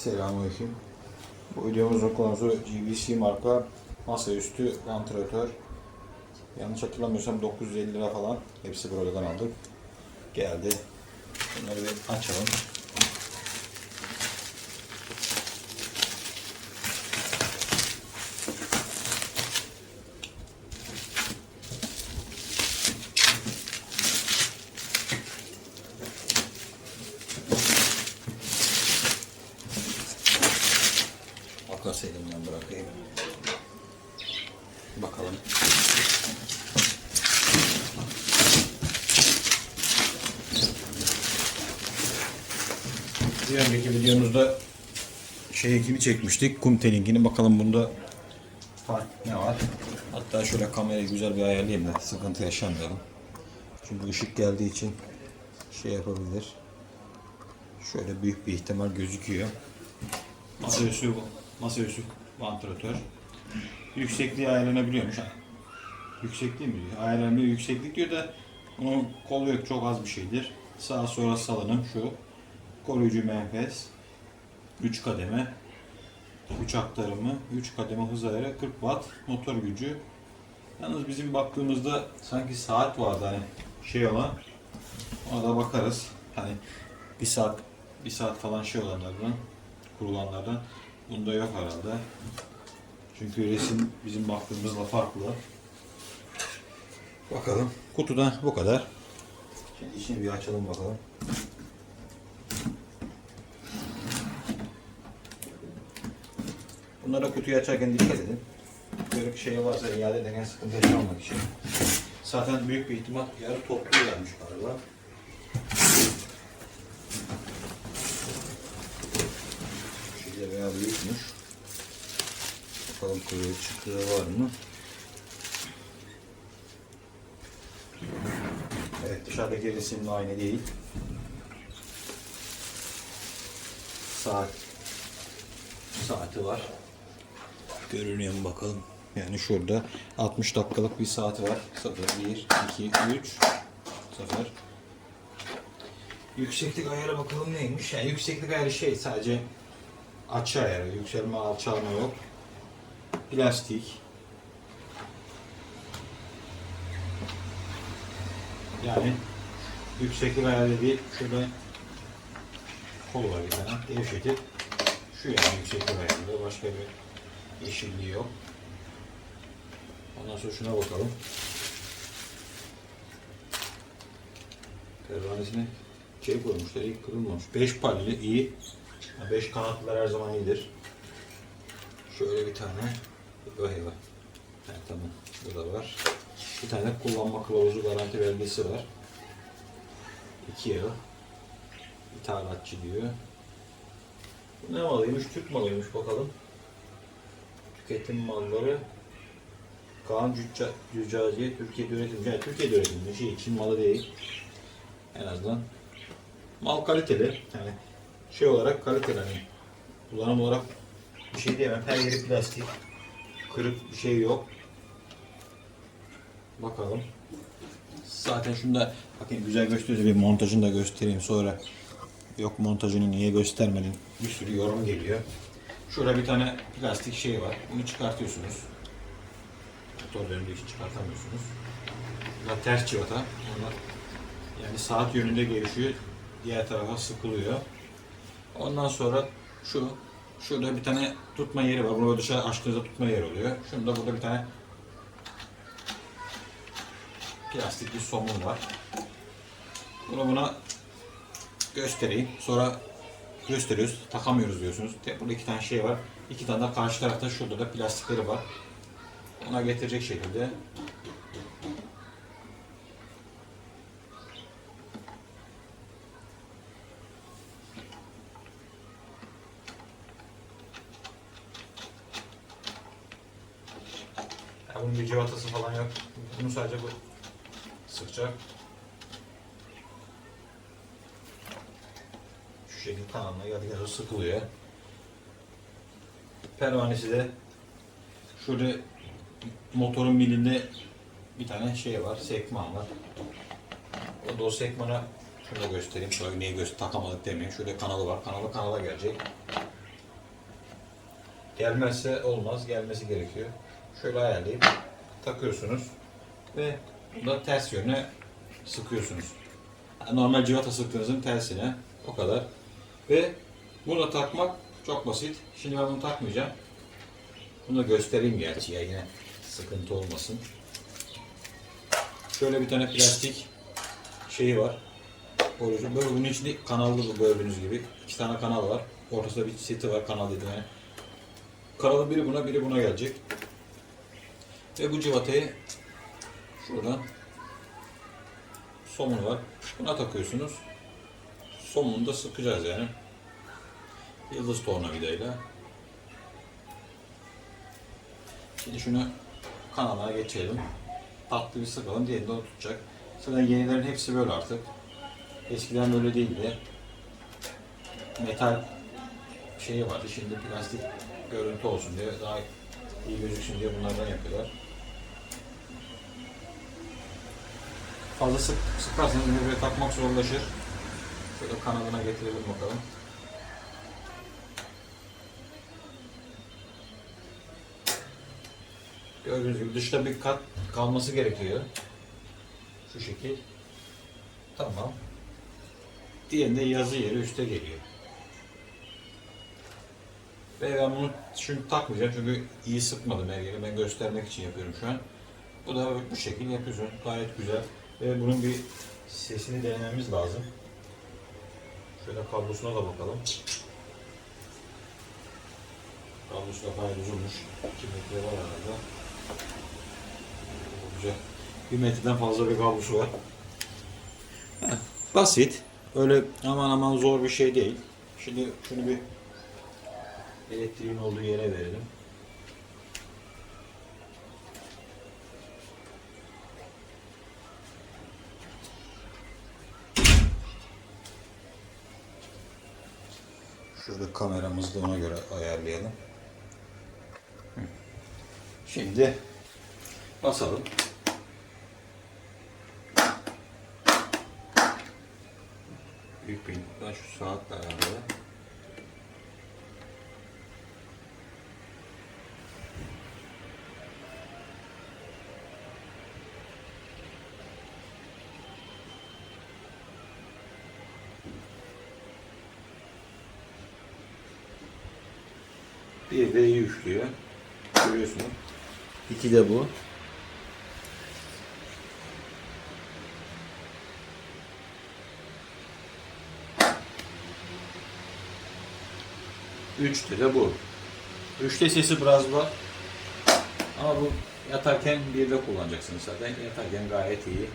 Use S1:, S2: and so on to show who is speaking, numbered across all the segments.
S1: Selamünaleyküm. Bu videomuzun konusu GVC marka masaüstü vantilatör. Yanlış hatırlamıyorsam 950 lira falan. Hepsi buradan aldık. Geldi. Bunları bir açalım. Bir önceki videomuzda şey ekimi çekmiştik. Kum telinkini. Bakalım bunda fark ne var? Hatta şöyle kamerayı güzel bir ayarlayayım da sıkıntı yaşamayalım. Çünkü ışık geldiği için şey yapabilir. Şöyle büyük bir ihtimal gözüküyor. Masaüstü bu. Masaüstü vantilatör. Yüksekliği ayarlanabiliyormuş. Yüksekliği mi diyor? Ayarlanabiliyor. Yükseklik diyor da bunun kolu yok. Çok az bir şeydir. Sağa sola salınım şu. Koruyucu menfez. 3 kademe. 3 aktarımı. 3 kademe hız ayarı. 40 watt motor gücü. Yalnız bizim baktığımızda sanki saat vardı hani şey olan. Ona da bakarız. Hani bir saat bir saat falan şey olanlardan kurulanlardan bunda yok herhalde. Çünkü resim bizim baktığımızla farklı. Bakalım. Kutuda bu kadar. Şimdi içini bir açalım bakalım. Bunlara kutuyu açarken dikkat edin. Böyle bir şey varsa iade ederken sıkıntı yaşamamak için. Zaten büyük bir ihtimal yarı toplu gelmiş galiba. Şöyle veya büyükmüş. Bakalım kuyruğu çıktığı var mı? Evet dışarıdaki resimle aynı değil. Saat saati var. Görünüyor mu bakalım. Yani şurada 60 dakikalık bir saati var. 0, 1, 2, 3, 0. Yükseklik ayarı bakalım neymiş? Yani yükseklik ayarı şey sadece açı ayarı. Yükselme alçalma yok. Plastik. Yani yükseklik ayarı değil. Şöyle kol var bir tane. Gevşetip şu yani yükseklik ayarında. Başka bir yeşilliği yok. Ondan sonra şuna bakalım. Pervanesine şey koymuşlar, iyi kırılmamış. 5 palli iyi. 5 kanatlılar her zaman iyidir. Şöyle bir tane. Eyvah eyvah. Ha, tamam. Bu da var. Bir tane kullanma kılavuzu garanti belgesi var. 2 yıl. İthalatçı diyor. Ne malıymış? Türk malıymış bakalım. Tüketim malları. Kaan Cücca, Cüccaciye Türkiye'de üretilmiş. Yani Türkiye'de üretilmiş. Şey, Çin malı değil. En azından. Mal kaliteli. Yani şey olarak kaliteli. Hani kullanım olarak bir şey diyemem. Her yeri plastik. Kırık bir şey yok. Bakalım. Zaten şunu da bakın güzel gösteriyor. Bir montajını da göstereyim sonra. Yok montajını niye göstermedin? Bir sürü yorum geliyor. Şurada bir tane plastik şey var. Bunu çıkartıyorsunuz. Motorlarında hiç çıkartamıyorsunuz. Bu da ters civata. Onlar yani saat yönünde gevşiyor. Diğer tarafa sıkılıyor. Ondan sonra şu şurada bir tane tutma yeri var. Bunu dışarı açtığınızda tutma yeri oluyor. Şunda burada bir tane plastik bir somun var. Bunu buna göstereyim. Sonra gösteriyoruz. Takamıyoruz diyorsunuz. Burada iki tane şey var. İki tane de karşı tarafta şurada da plastikleri var. Ona getirecek şekilde bunun bir civatası falan yok. Bunu sadece bu sıkacak. Şu şekilde kanalına geldi geldi sıkılıyor. Pervanesi de şurada motorun milinde bir tane şey var, sekman var. O da o sekmana şunu da göstereyim. Şöyle neyi göster takamadık demeyeyim. Şurada kanalı var. Kanalı kanala gelecek. Gelmezse olmaz, gelmesi gerekiyor. Şöyle ayarlayıp takıyorsunuz ve da ters yöne sıkıyorsunuz. Normal civata sıktığınızın tersine o kadar. Ve bunu takmak çok basit. Şimdi ben bunu takmayacağım. Bunu da göstereyim gerçi ya yine sıkıntı olmasın. Şöyle bir tane plastik şeyi var. Böyle, böyle bunun içinde kanallı bu gördüğünüz gibi. iki tane kanal var. Ortasında bir seti var kanal dediğim yani. Kanalın biri buna biri buna gelecek. Ve bu civatayı şuradan somunu var. Buna takıyorsunuz. Somunu da sıkacağız yani. Yıldız tornavidayla. Şimdi şunu kanala geçelim. Tatlı bir sıkalım. Diğerini de tutacak. Zaten yenilerin hepsi böyle artık. Eskiden böyle değildi. Metal şeyi vardı. Şimdi plastik görüntü olsun diye daha iyi gözüksün diye bunlardan yapıyorlar. Fazla sık, sıkarsanız böyle takmak zorlaşır. Şöyle kanadına getirelim bakalım. Gördüğünüz gibi dışta bir kat kalması gerekiyor. Şu şekil. Tamam. Diğerinde yazı yeri üste geliyor. Ve ben bunu şimdi takmayacağım çünkü iyi sıkmadım her yeri. Ben göstermek için yapıyorum şu an. Bu da bu şekilde yapıyorsun. Gayet güzel. Ve bunun bir sesini denememiz lazım. Şöyle kablosuna da bakalım. Kablosu da gayet uzunmuş. 2 metre var herhalde. Güzel. Bir metreden fazla bir kablosu var. Basit. Öyle aman aman zor bir şey değil. Şimdi şunu bir elektriğin olduğu yere verelim. Şurada kameramızı da ona göre ayarlayalım. Şimdi basalım. Büyük bir ben şu saatle ayarlayalım. Bir de iyi üflüyor. Görüyorsunuz. İki de bu. Üçte de bu. Üçte sesi biraz var. Ama bu yatarken bir de kullanacaksınız zaten. Yatarken gayet iyi.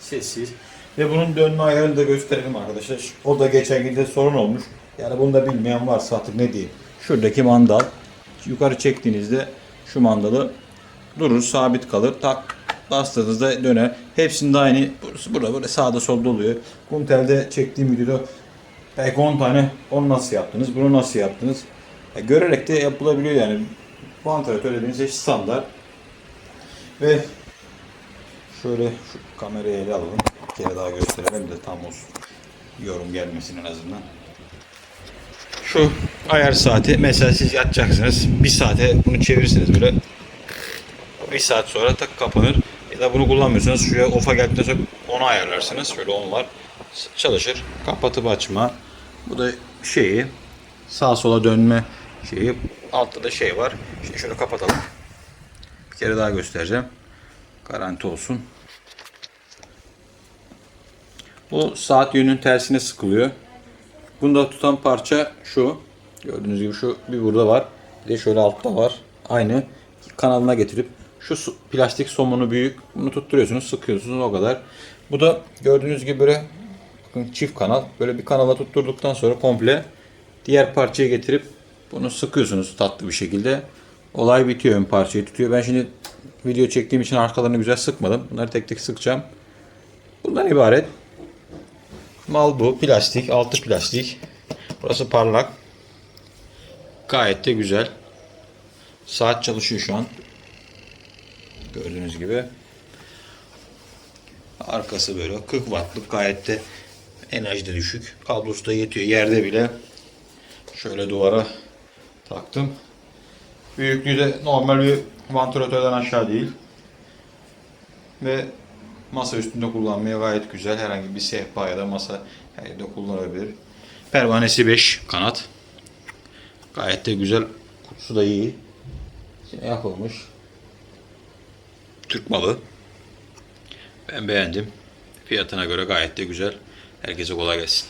S1: Sessiz. Ve bunun dönme ayarını da gösterelim arkadaşlar. O da geçen günde sorun olmuş. Yani bunu da bilmeyen varsa artık ne diyeyim. Şuradaki mandal. Yukarı çektiğinizde şu mandalı durur, sabit kalır. Tak bastığınızda döner. Hepsinde aynı. Burası burada böyle sağda solda oluyor. Kumtel'de çektiğim videoda belki 10 tane onu nasıl yaptınız, bunu nasıl yaptınız. Ya görerek de yapılabiliyor yani. Vantilatör dediğiniz şey standart. Ve şöyle şu kamerayı ele alalım. Bir kere daha gösterelim de tam olsun. Yorum gelmesin en azından. Şu ayar saati mesela siz yatacaksınız. Bir saate bunu çevirirsiniz böyle. Bir saat sonra tak kapanır. Ya da bunu kullanmıyorsanız şuraya off'a geldikten sonra onu ayarlarsınız. Şöyle on var. Çalışır. Kapatıp açma. Bu da şeyi sağa sola dönme şeyi. Altta da şey var. Şimdi şunu kapatalım. Bir kere daha göstereceğim. Garanti olsun. Bu saat yönünün tersine sıkılıyor. Bunda tutan parça şu. Gördüğünüz gibi şu bir burada var. Bir de şöyle altta var. Aynı kanalına getirip şu su- plastik somunu büyük. Bunu tutturuyorsunuz, sıkıyorsunuz o kadar. Bu da gördüğünüz gibi böyle bakın çift kanal. Böyle bir kanala tutturduktan sonra komple diğer parçayı getirip bunu sıkıyorsunuz tatlı bir şekilde. Olay bitiyor ön parçayı tutuyor. Ben şimdi video çektiğim için arkalarını güzel sıkmadım. Bunları tek tek sıkacağım. Bundan ibaret. Mal bu. Plastik. Altı plastik. Burası parlak. Gayet de güzel. Saat çalışıyor şu an. Gördüğünüz gibi. Arkası böyle 40 wattlık gayet de enerji de düşük. Kablosu da yetiyor. Yerde bile şöyle duvara taktım. Büyüklüğü de normal bir vantilatörden aşağı değil. Ve masa üstünde kullanmaya gayet güzel. Herhangi bir sehpa ya da masa her yerde kullanılabilir. Pervanesi 5 kanat. Gayet de güzel. Kutusu da iyi. İçine yapılmış. Türk malı. Ben beğendim. Fiyatına göre gayet de güzel. Herkese kolay gelsin.